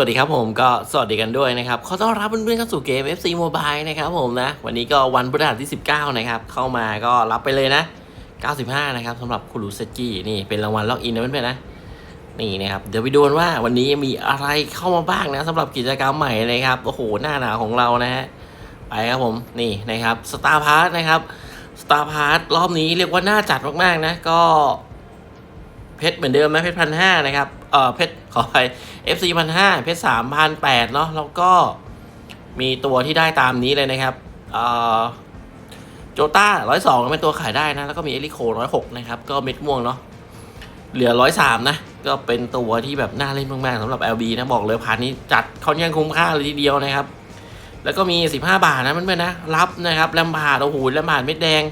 สวัสดีครับผมก็สวัสดีกันด้วยนะครับขอต้อนรับเพื่อนๆเข้าสู่เกม FC Mobile นะครับผมนะ วันนี้ก็วันพฤหัสที่ 19 นะครับ เข้ามาก็รับไปเลยนะ 95 นะครับสำหรับคุณรุเซกินี่เป็นรางวัลล็อกอินนะเพื่อนๆนะ นี่นะครับ เดี๋ยวไปดูนว่าวันนี้มีอะไรเข้ามาบ้างนะสำหรับกิจกรรมใหม่นะครับ โอ้โห หน้าหนาวของเรานะฮะไปครับผมนี่นะครับสตาร์พาร์นะครับสตาร์พาร์รอบนี้เรียกว่าน่าจัดมากๆนะก็เพชรเหมือนเดิมนะเพชรพันห้านะครับ เออเพชรขอไป FC พันห้าเพชรสามพันแปดเนาะแล้วก็มีตัวที่ได้ตามนี้เลยนะครับเออโจต้าร้อยสองเป็นตัวขายได้นะ แล้วก็มีเอลิโคร้อยหกนะครับ ก็เม็ดม่วงเนาะเหลือร้อยสามนะ ก็เป็นตัวที่แบบน่าเล่นมากๆสำหรับ LB นะ บอกเลยพาร์ทนี้จัดค่อนข้างคุ้มค่าเลยทีเดียวนะครับ แล้วก็มี 15 บาทนะเพื่อนนะ รับนะครับแลมพาร์ดโอ้โหแลมพาร์ดเม็ดแดง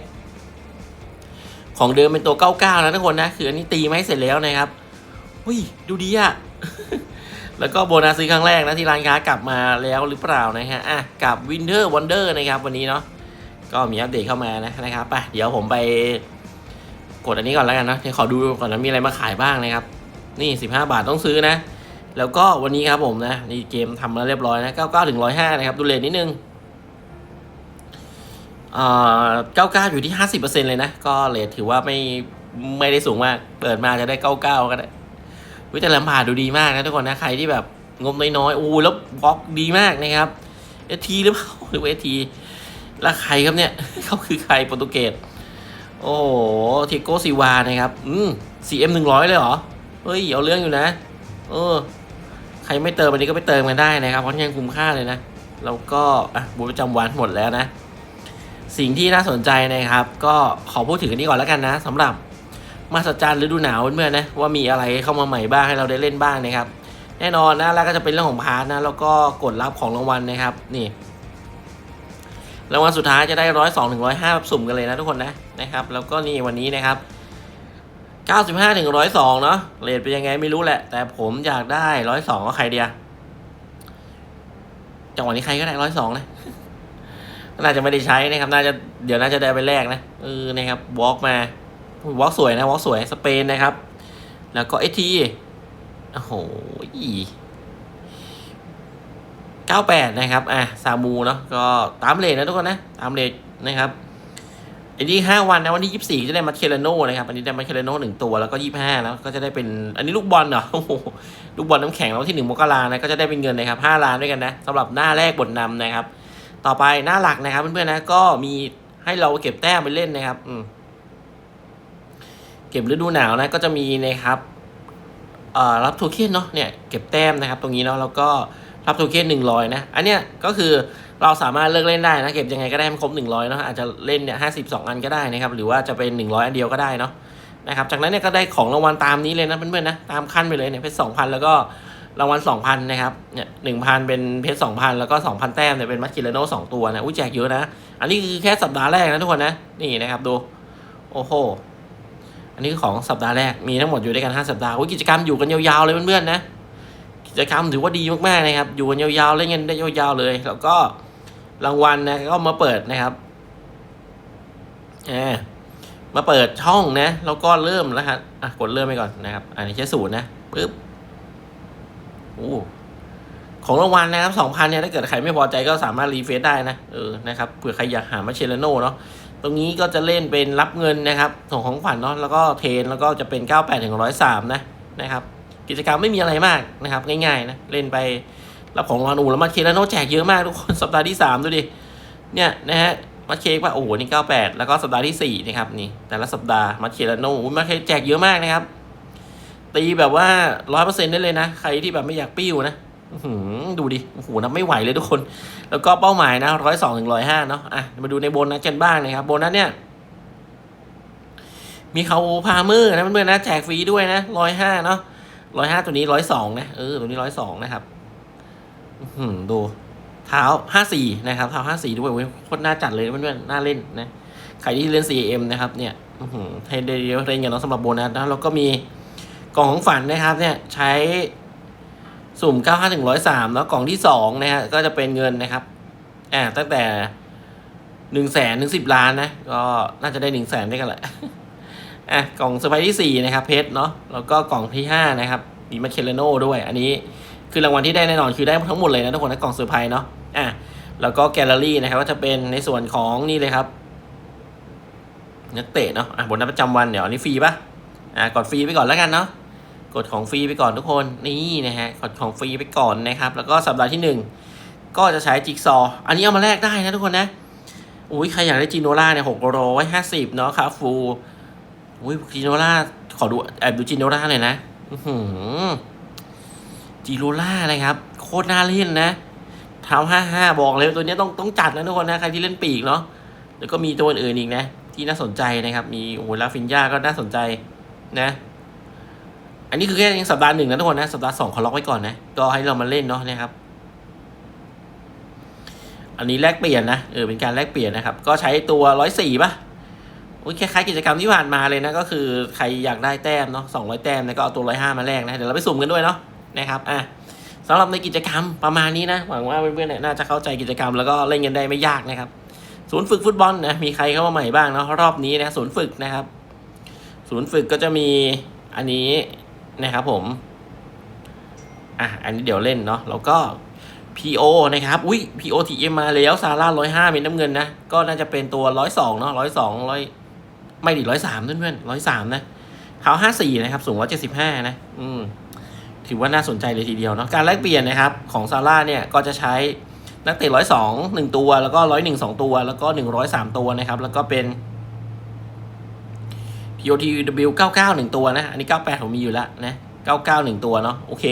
ของเดิมเป็นตัว 99 นะทุกคนนะ คืออันนี้ตีไม่เสร็จแล้วนะครับ อุ้ยดูดีอะแล้วก็โบนัสซื้อครั้งแรกนะที่ร้านค้ากลับมาแล้วหรือเปล่านะฮะอะกับ Winter Wonder นะครับวันนี้เนาะก็มีอัปเดตเข้ามานะนะครับไปเดี๋ยวผมไปกดอันนี้ก่อนแล้วกันนะเดี๋ยวขอดูก่อนนะมีอะไรมาขายบ้างนะครับ นี่ 15 บาทต้องซื้อนะ แล้วก็วันนี้ครับผมนะนี่เกมทำมาเรียบร้อยนะ99ถึง105นะครับดูเลทนิดนึงเอ่อ99อยู่ที่ 50%เลยนะ ก็เลทถือว่าไม่ไม่ได้สูงมาก เปิดมาจะได้ 99 ก็ได้ วิแต่ลำพาดูดีมากนะทุกคนนะใครที่แบบงบน้อยๆอู้แล้วบล็อกดีมากนะครับเอทีหรือเปล่าหรือว่าเอทีแล้วใครครับเนี่ยเขาคือใครโปรตุเกสโอ้โหเทโกซิวานะครับ อืม CM หนึ่งร้อยเลยเหรอ เฮ้ย เอาเรื่องอยู่นะ เออ ใครไม่เติมอันนี้ก็ไปเติมกันได้นะครับ เพราะยังคุ้มค่าเลยนะ แล้วก็อะบุญประจำวันหมดแล้วนะ สิ่งที่น่าสนใจนะครับ ก็ขอพูดถึงอันนี้ก่อนแล้วกันนะสำหรับ มาสัจจันฤดูหนาวเพื่อนๆนะว่ามีอะไรเข้ามาใหม่บ้างให้เราได้เล่นบ้างนะครับ แน่นอนนะแล้วก็จะเป็นเรื่องของพาร์ทนะแล้วก็กดรับของรางวัลนะครับนี่รางวัลสุดท้ายจะได้ร้อยสองถึงร้อยห้าสุ่มกันเลยนะทุกคนนะนะครับ แล้วก็นี่วันนี้นะครับเก้าสิบห้าถึงร้อยสองเนาะเรทเป็นยังไงไม่รู้แหละ แต่ผมอยากได้ร้อยสองก็ใครเดียจังหวะนี้ใครก็ได้ร้อยสองนะน่าจะไม่ได้ใช้นะครับ น่าจะเดี๋ยวน่าจะได้ไปแรกนะเออนะครับวอล์กมา วอล์กสวยนะวอล์กสวยสเปนนะครับ แล้วก็เอทีโอ้โหเก้าแปดนะครับ อะ ซามูเนาะก็ตามเลทนะทุกคนนะ ตามเลทนะครับอันนี้ห้าวันนะวันที่ยี่สิบสี่จะได้มาเคลโนนะครับอันนี้ได้มาเคลโนหนึ่งตัวแล้วก็ยี่ห้าแล้วก็จะได้เป็นอันนี้ลูกบอลเหรอโอ้โหลูกบอลน้ำแข็งแล้วที่หนึ่งมกรานะก็จะได้เป็นเงินนะครับห้าล้านด้วยกันนะสำหรับหน้าแรกบทนำนะครับ ต่อไปหน้าหลักนะครับเพื่อนๆนะก็มีให้เราเก็บแต้มไปเล่นนะครับ อืม ก็บฤดูหนาวนะก็จะมีนะครับรับโทเค็นเนาะเนี่ยเก็บแต้มนะครับ ตรงนี้เนาะแล้วก็รับโทเค็นหนึ่งร้อยนะอันเนี้ยก็คือเราสามารถเลือกเล่นได้นะเก็บยังไงก็ได้ให้มันครบหนึ่งร้อยเนาะอาจจะเล่นเนี่ยห้าสิบสองอันก็ได้นะครับหรือว่าจะเป็นหนึ่งร้อยอันเดียวก็ได้เนาะนะครับจากนั้นเนี่ยก็ได้ของรางวัลตามนี้เลยนะเพื่อนๆนะตามขั้นไปเลยเนี่ยเพชรสองพันแล้วก็รางวัลสองพันนะครับเนี่ยหนึ่งพันเป็นเพชรสองพันแล้วก็สองพันแต้มเนี่ยเป็นมัสคิลโน่สองตัวนะอุ้ยแจกเยอะนะ อันนี้คือแค่สัปดาห์แรกนะทุกคนนะนี่นะครับดูโอ้โห อันนี้คือของสัปดาห์แรกมีทั้งหมดอยู่ด้วยกันห้าสัปดาห์กิจกรรมอยู่กันยาวๆเลยเพื่อนๆนะ กิจกรรมถือว่าดีมากๆนะครับ อยู่กันยาวๆเล่นกันได้ยาวๆเลย แล้วก็รางวัลนะก็มาเปิดนะครับอ่ามาเปิดช่องนะแล้วก็เริ่มแล้วครับอะกดเริ่มไปก่อนนะครับ อันนี้แค่ศูนย์นะปึ๊บโอ้ของรางวัลนะครับสองพันเนี่ยถ้าเกิดใครไม่พอใจก็สามารถรีเฟซได้นะเออนะครับเผื่อใครอยากหามาเชลโน่เนาะ ตรงนี้ก็จะเล่นเป็นรับเงินนะครับส่งของขวัญเนาะแล้วก็เทนแล้วก็จะเป็น 98ถึง103 นะนะครับ กิจกรรมไม่มีอะไรมากนะครับ ง่ายๆนะเล่นไปรับของรางวัลอูแล้วมาเชลโนแจกเยอะมากทุกคนสัปดาห์ที่ 3 ดูดิเนี่ยนะฮะมาเคว่าโอ้โหนี่98 แล้วก็สัปดาห์ที่4นะครับนี่แต่ละสัปดาห์มาเชลโน่มาเคแจกเยอะมากนะครับตีแบบว่าร้อยเปอร์เซ็นต์ได้เลยนะ ใครที่แบบไม่อยากปิ้วนะ ดูดิ โอ้โหนับไม่ไหวเลยทุกคน แล้วก็เป้าหมายนะร้อยสองถึงร้อยห้าเนาะ อะ มาดูในโบนัสกันบ้างนะครับ โบนัสเนี่ย มีเขาพามือนะเพื่อนๆนะ แจกฟรีด้วยนะร้อยห้าเนาะร้อยห้าตัวนี้ร้อยสองนะ เออ ตัวนี้ร้อยสองนะครับ อื้อหือดูเท้าห้าสี่นะครับเท้าห้าสี่ด้วยเว้ยโคตรน่าจัดเลยเพื่อนๆ น่าเล่นนะ ใครที่เล่น CM นะครับ เนี่ยอื้อหือให้ได้เยอะเล่นกันเนาะสำหรับโบนัสนะแล้วก็มีกล่องของฝันนะครับ เนี่ย ใช้ สุ่ม 95ถึง103แล้วกล่องที่2นะฮะก็จะเป็นเงินนะครับอ่าตั้งแต่1แสนถึง10ล้านนะก็น่าจะได้1แสนด้กันแหละอะกล่องสไปที่4นะครับเพชรเนาะแล้วก็กล่องที่5นะครับมีมาเคเลโนด้วย อันนี้คือรางวัลที่ได้แน่นอนคือได้ทั้งหมดเลยนะทุกคนนะกล่องเซอร์ไพรส์เนาะอะแล้วก็แกลเลอรี่นะครับก็จะเป็นในส่วนของนี่เลยครับนักเตะเนาะอะบนนัดประจำวันเดี๋ยวอันนี้ฟรีปะอะกดฟรีไปก่อนแล้วกันเนาะ กดของฟรีไปก่อนทุกคนนี่นะฮะกดของฟรีไปก่อนนะครับ แล้วก็สัปดาห์ที่หนึ่งก็จะใช้จิ๊กซอว์อันนี้เอามาแลกได้นะทุกคนนะอุ้ยใครอยากได้จีโนล่าเนี่ยหกร้อยห้าสิบเนาะคาฟูอุ้ยจีโนล่าขอดูแอบดูจีโนล่าหน่อยนะหือจีโรล่านะครับ โคตรน่าเล่นนะทำห้าห้าบอกเลยตัวนี้ต้องต้องจัดนะทุกคนนะใครที่เล่นปีกเนาะแล้วก็มีตัวอื่นอีกนะ ที่น่าสนใจนะครับ มีโอ้โหลาฟินยาก็น่าสนใจนะ อันนี้คือแค่ยังสัปดาห์หนึ่งนะทุกคนนะ สัปดาห์สองขอล็อกไว้ก่อนนะ ก็ให้เรามาเล่นเนาะนะครับ อันนี้แลกเปลี่ยนนะ เออ เป็นการแลกเปลี่ยนนะครับ ก็ใช้ตัวร้อยสี่ป่ะโอ้ยคล้ายๆกิจกรรมที่ผ่านมาเลยนะ ก็คือใครอยากได้แต้มเนาะสองร้อยแต้มนะก็เอาตัวร้อยห้ามาแลกนะ เดี๋ยวเราไปสุ่มกันด้วยเนาะ นะครับ อะสำหรับในกิจกรรมประมาณนี้นะ หวังว่าเพื่อนๆเนี่ยน่าจะเข้าใจกิจกรรมแล้วก็เล่นกันได้ไม่ยากนะครับ ศูนย์ฝึกฟุตบอลนะ มีใครเข้ามาใหม่บ้างเนาะรอบนี้นะ ศูนย์ฝึกนะครับ ศูนย์ฝึกก็จะมีอันนี้ นะครับผม อะ อันนี้เดี๋ยวเล่นเนาะ แล้วก็ PO นะครับ อุ้ย PO TM มาแล้ว ซาร่าร้อยห้าเป็นน้ำเงินนะ ก็น่าจะเป็นตัวร้อยสองเนาะร้อยสองร้อยไม่ดิร้อยสามเพื่อนๆร้อยสามนะเขาห้าสี่นะครับ สูงร้อยเจ็ดสิบห้านะ อืม ถือว่าน่าสนใจเลยทีเดียวเนาะ การแลกเปลี่ยนนะครับ ของซาร่าเนี่ย ก็จะใช้นักเตะร้อยสองหนึ่งตัว แล้วก็ร้อยหนึ่งสองตัว แล้วก็หนึ่งร้อยสามตัวนะครับ แล้วก็เป็น POTW 99หนึ่งตัวนะ อันนี้ 98 ผมมีอยู่แล้วนะ 99หนึ่งตัวเนาะ โอเค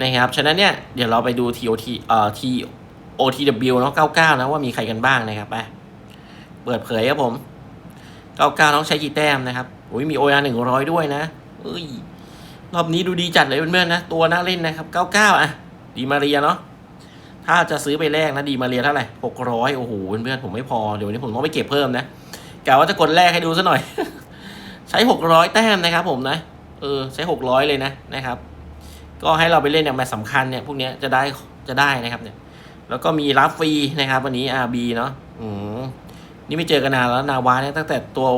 นะครับ ฉะนั้นเนี่ย เดี๋ยวเราไปดู TOT เอ่อ TOTW เนาะ 99 นะ ว่ามีใครกันบ้างนะครับ ไป เปิดเผยครับผม 99ต้องใช้กี่แต้มนะครับโอ้ยมี OR 100 ด้วยนะเอ้ย รอบนี้ดูดีจัดเลยเพื่อนๆนะ ตัวน่าเล่นนะครับ 99 อะ ดีมาเรียเนาะ ถ้าจะซื้อไปแลกนะดีมาเรียเท่าไหร่600 โอ้โห เพื่อนๆผมไม่พอ เดี๋ยววันนี้ผมต้องไปเก็บเพิ่มนะกะว่าจะกดแลกให้ดูซะหน่อย ใช้ 600 แต้มนะครับผมนะ เออ ใช้ 600 เลยนะนะครับ ก็ให้เราไปเล่นอย่างแมตช์สำคัญเนี่ย พวกนี้จะได้จะได้นะครับเนี่ย แล้วก็มีรับฟรีนะครับ วันนี้ RB เนาะอืมนี่ไม่เจอกันนานแล้วนาวาเนี่ยตั้งแต่ตัว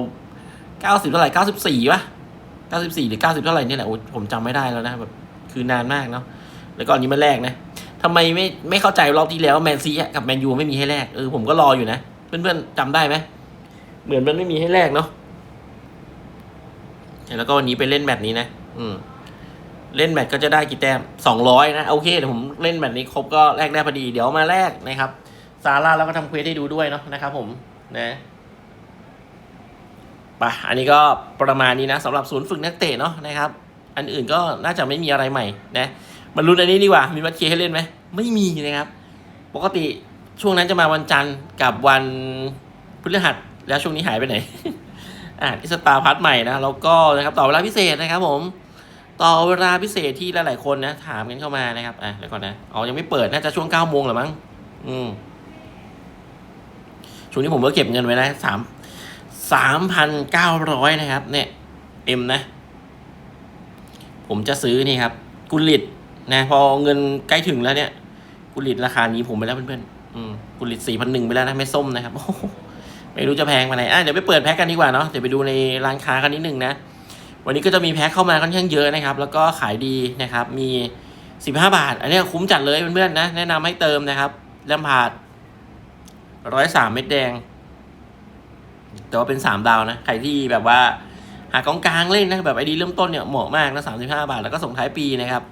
90 เท่าไหร่ 94ป่ะ94 หรือ 90 เท่าไหร่เนี่ยแหละโอ้ผมจำไม่ได้แล้วนะแบบคือนานมากเนาะแล้วก็อันนี้มาแรกนะทำไมไม่ไม่เข้าใจรอบที่แล้วแมนซีกับแมนยูไม่มีให้แลกเออผมก็รออยู่นะ เพื่อนๆจำได้ไหมเหมือนมันไม่มีให้แลกเนาะ แล้วก็วันนี้ไปเล่นแมตช์นี้นะ อืม เล่นแมตช์ก็จะได้กี่แต้ม200นะ โอเคเดี๋ยวผมเล่นแมตช์นี้ครบก็แลกได้พอดี เดี๋ยวมาแลกนะครับ ซาร่าแล้วก็ทำเควสให้ดูด้วยเนาะนะครับผมนะปะอันนี้ก็ประมาณนี้นะสำหรับศูนย์ฝึกนักเตะเนาะนะครับ อันอื่นก็น่าจะไม่มีอะไรใหม่นะมาลุ้นอันนี้ดีกว่า มีวัดเคให้เล่นไหม ไม่มีนะครับ ปกติช่วงนั้นจะมาวันจันทร์กับวันพฤหัส แล้วช่วงนี้หายไปไหน อ่าที่สตาร์พัทใหม่นะแล้วก็นะครับต่อเวลาพิเศษนะครับ ผม ต่อเวลาพิเศษที่หลายๆคนนะถามกันเข้ามานะครับอะเดี๋ยวก่อนนะอ๋อยังไม่เปิดน่าจะช่วงเก้าโมงหรือมั้งอืมช่วงนี้ผมก็เก็บเงินไว้นะสามสามพันเก้าร้อยนะครับ เนี่ยเอ็มนะ ผมจะซื้อนี่ครับ กุลิตนะพอเงินใกล้ถึงแล้วเนี่ย กุลิตราคานี้ผมไปแล้วเพื่อนๆอืมกุลิตสี่พันหนึ่งไปแล้วนะไม่ส้มนะครับ ไม่รู้จะแพงมาไหนอะเดี๋ยวไปเปิดแพ็กกันดีกว่าเนาะเดี๋ยวไปดูในร้านค้ากันนิดนึงนะ วันนี้ก็จะมีแพ็คเข้ามาค่อนข้างเยอะนะครับ แล้วก็ขายดีนะครับ มีสิบห้าบาท อันนี้คุ้มจัดเลยเพื่อนๆนะ แนะนำให้เติมนะครับแลมพาดร้อยสามเม็ดแดง แต่ว่าเป็นสามดาวนะ ใครที่แบบว่า หากองกลางเล่นนะแบบไอดีเริ่มต้นเนี่ยเหมาะมากนะสามสิบห้าบาท แล้วก็ส่งท้ายปีนะครับ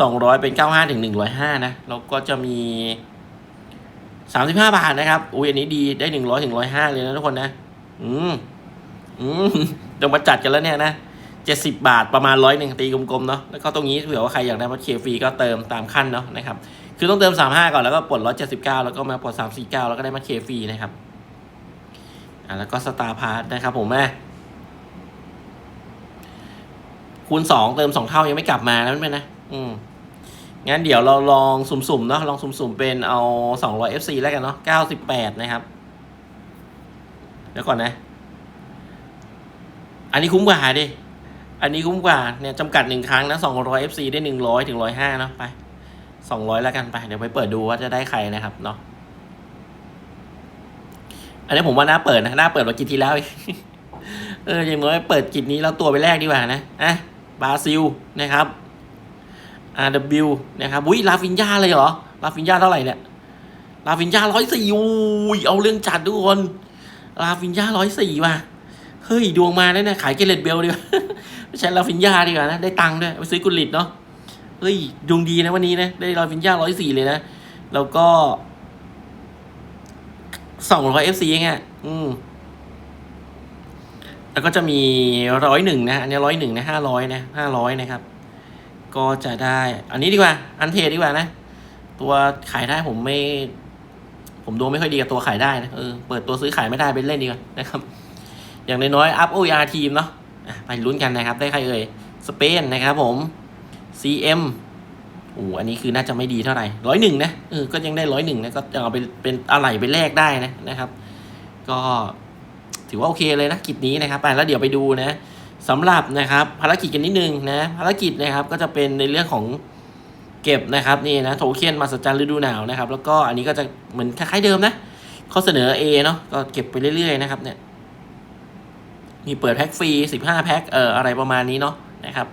สองร้อยเป็นเก้าห้าถึงหนึ่งร้อยห้านะแล้วก็จะมี สามสิบห้าบาทนะครับอุ้ยอันนี้ดีได้หนึ่งร้อยถึงร้อยห้าเลยนะทุกคนนะ อืมอืมเดี๋ยวมาจัดกันแล้วเนี่ยนะเจ็ดสิบาทประมาณร้อยหนึ่งตีกลมๆเนาะแล้วก็ตรงนี้เผื่อว่าใครอยากได้มัดเคฟรีก็เติมตามขั้นเนาะนะครับคือต้องเติมสามห้าก่อนแล้วก็ปลดร้อยเจ็ดสิบเก้าแล้วก็มาปลดสามสี่เก้าแล้วก็ได้มัดเคฟรีนะครับอ่าแล้วก็สตาร์พาร์ทนะครับผมแม่คูณสองเติมสองเท่ายังไม่กลับมาแล้วไม่เป็นนะอืม งั้นเดี๋ยวเราลองสุ่มๆเนาะลองสุ่มๆเป็นเอาสองร้อย FC แล้วกันเนาะเก้าสิบแปดนะครับ เดี๋ยวก่อนนะ อันนี้คุ้มกว่าดิ อันนี้คุ้มกว่าเนี่ยจำกัดหนึ่งครั้งนะสองร้อย FC ได้หนึ่งร้อยถึงร้อยห้าเนาะไปสองร้อยแล้วกันไป เดี๋ยวไปเปิดดูว่าจะได้ใครนะครับเนาะอันนี้ผมว่าน่าเปิดนะน่าเปิดกว่ากิจที่แล้วเอออย่างน้อยเปิดกิจนี้แล้วตัวไปแรกดีกว่านะอะบราซิลนะครับ RW นะครับอุ้ยลาฟินยาเลยเหรอลาฟินยาเท่าไหร่เนี่ยลาฟินยาร้อยสี่อุ้ยเอาเรื่องจัดทุกคนลาฟินยาร้อยสี่ว่ะเฮ้ยดวงมาแน่ๆขายเกเลตเบลดีกว่าไม่ใช่ลาฟินยาดีกว่านะได้ตังค์ด้วยไปซื้อกุลิตเนาะเฮ้ยดวงดีนะวันนี้นะได้ลาฟินยาร้อยสี่เลยนะแล้วก็สองร้อยเอฟซีเองอะอืมแล้วก็จะมีร้อยหนึ่งนะอันนี้ร้อยหนึ่งนะห้าร้อยนะห้าร้อยนะครับ ก็จะได้ อันนี้ดีกว่า อันเทดีกว่านะ ตัวขายได้ผมไม่ ผมดูไม่ค่อยดีกับตัวขายได้นะ เออ เปิดตัวซื้อขายไม่ได้เป็นเล่นดีกว่านะครับ อย่างน้อยๆอัพโอยาร์ทีมเนาะอะไปลุ้นกันนะครับ ได้ใครเอ่ย สเปนนะครับผม CM โอ้อันนี้คือน่าจะไม่ดีเท่าไหร่ร้อยหนึ่งนะ เออ ก็ยังได้ร้อยหนึ่งนะ ก็ยังเอาไปเป็นอะไรไปแลกได้นะนะครับ ก็ถือว่าโอเคเลยนะกิจนี้นะครับไปแล้วเดี๋ยวไปดูนะ สำหรับนะครับภารกิจกันนิดนึงนะภารกิจนะครับก็จะเป็นในเรื่องของเก็บนะครับนี่นะโทเค็นมาสจันฤดูหนาวนะครับ แล้วก็อันนี้ก็จะเหมือนคล้ายๆเดิมนะข้อเสนอ A เนาะก็เก็บไปเรื่อยๆนะครับเนี่ยมีเปิดแพ็กฟรี15แพ็กเอ่ออะไรประมาณนี้เนาะนะครับ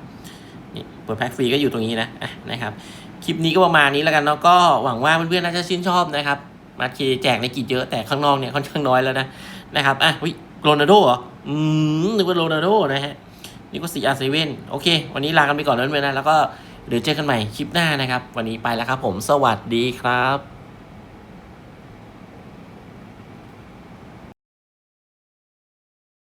นี่เปิดแพ็กฟรีก็อยู่ตรงนี้นะอะนะครับคลิปนี้ก็ประมาณนี้แล้วกันเนาะก็หวังว่าเพื่อนๆน่าจะชื่นชอบนะครับมาเคแจกในกิจเยอะแต่ข้างนอกเนี่ยค่อนข้างน้อยแล้วนะนะครับอะวิโรนัลโดเหรอ อืมนึกว่าโรนัลโดนะฮะนี่ก็สี่อาร์เซเว่นโอเค วันนี้ลากันไปก่อนแล้วนะแล้วก็เดี๋ยวเจอกันใหม่คลิปหน้านะครับ วันนี้ไปแล้วครับผมสวัสดีครับ